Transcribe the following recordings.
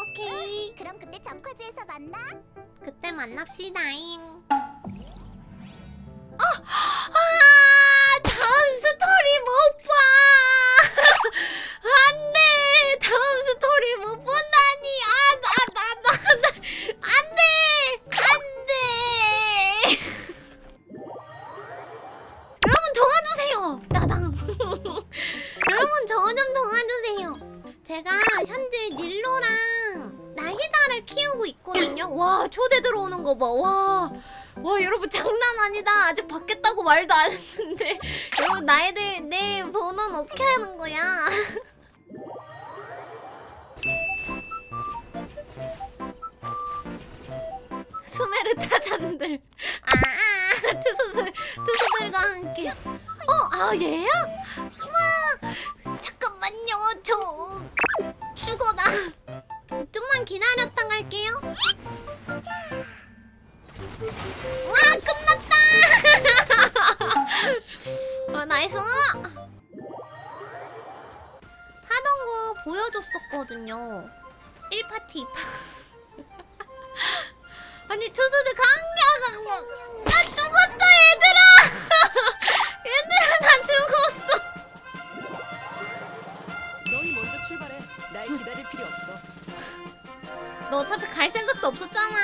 오케이. 그럼 그때 전과주에서 만나. 그때 만납시다잉. 아! 아! 다음 스토리 못 봐! 안 돼! 다음 스토리 못 본다니! 아, 나, 나, 나, 안 돼! 안 돼! 여러분, 도와주세요! 따당! 제가 현재 닐로랑 나히다를 키우고 있거든요. 와 초대 들어오는 거 봐. 와. 와 여러분 장난 아니다 아직 받겠다고 말도 안 했는데 여러분 나에 대해 내 번호는 어떻게 하는 거야 수메르 타잔들 아아 투수들과 함께 어아 얘야? 나이스! 하던 거 보여줬었거든요. 1파티 2파. 아니, 투수들 강력! 나 죽었다, 얘들아! 얘들아, 나 죽었어! 너희 먼저 출발해. 날 기다릴 필요 없어. 너 어차피 갈 생각도 없었잖아.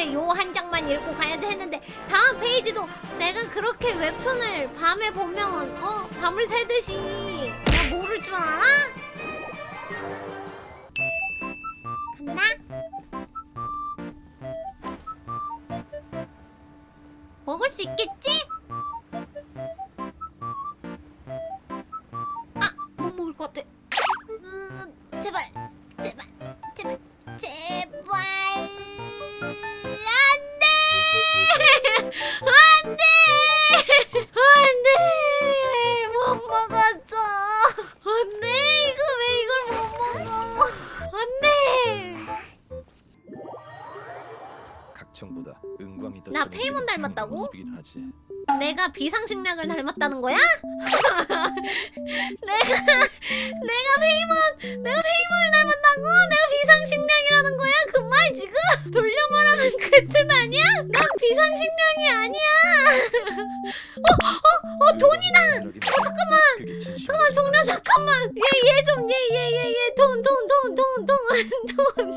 그래 요 한 장만 읽고 가야지 했는데 다음 페이지도 내가 그렇게 웹툰을 밤에 보면 어 밤을 새듯이 나 모를 줄 알아? 간다? 먹을 수 있겠지? 각청보다 은광이 더나 페이몬 닮았다고? 하지. 내가 비상식량을 음. 닮았다는 거야? 내가 내가 페이몬 내가 페이몬을 닮았다고? 내가 비상식량이라는 거야? 그 말 지금 돌려 말하면 그 뜻 아니야? 난 비상식량이 아니야. 어어어 어, 어, 돈이다. 어 잠깐만 잠깐만 종려 잠깐만 얘 얘 좀 얘 얘 얘 얘 돈 돈 돈 돈 돈 돈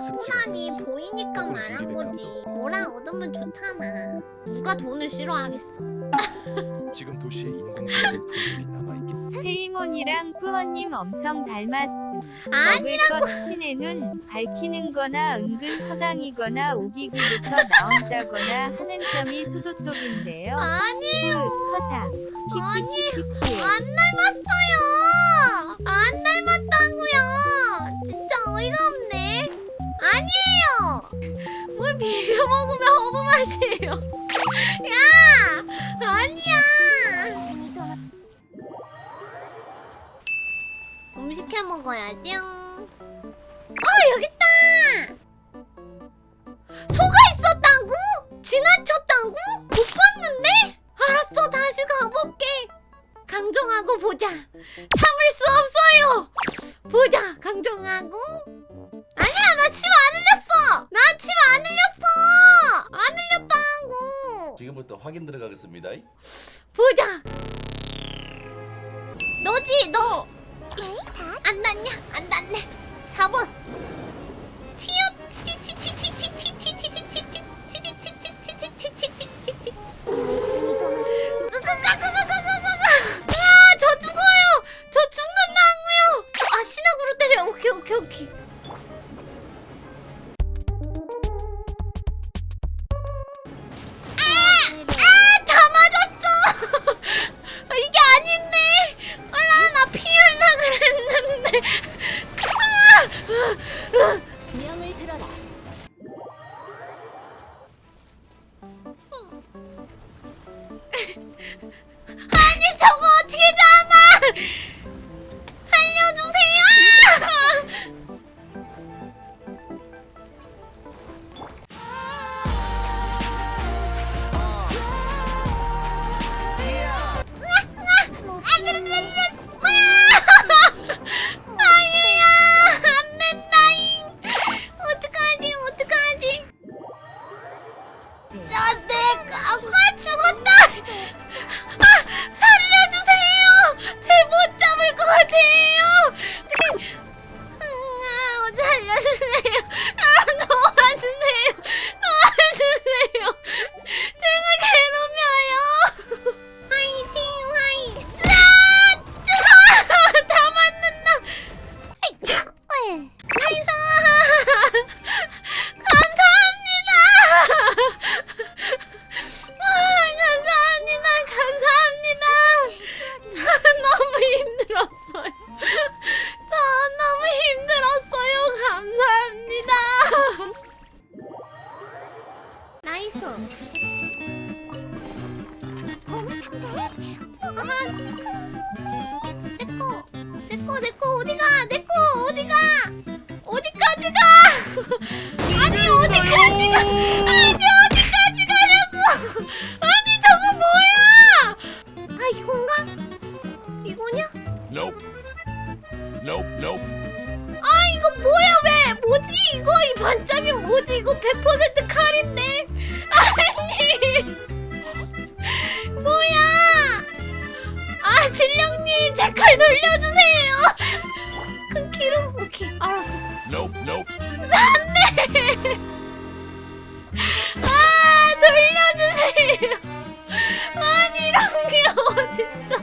바라보라니 보이니까 말한 거지. 뭐라 얻으면 좋잖아. 누가 돈을 싫어하겠어. 지금 도시에 인간적인 남아있기 페이몬이랑 꾸어님 엄청 닮았음. 아니 먹을 것 신의 눈 밝히는 거나 은근 허당이거나 우기기부터 나온다거나 하는 점이 소도독인데요. 아니에요. 허당, 아니, 키키키키키. 안 닮았어요. 이거 먹으면 허브 맛이에요. 야! 아니야! 음식 해 먹어야지. 어, 여깄다! 소가 있었다고? 지나쳤다고? 못 봤는데? 알았어, 다시 가볼게. 강종하고 보자. 참을 수 없어요. 보자, 강종하고. 아니야, 나 침 안 흘렸어. 내용부터 확인 들어가겠습니다. 보자. 너지 너. 안 났냐? 안 났네. 4번. 아니 저거 어떻 아 이거 뭐야 왜? 뭐지 이거? 이 반짝이 뭐지? 이거 100% 칼인데? 아니. 뭐야? 아 신령님 제 칼 돌려주세요. 큰 키로? 오케이 알았어. 안돼! 아 돌려주세요. 아니 이런 게 어딨어.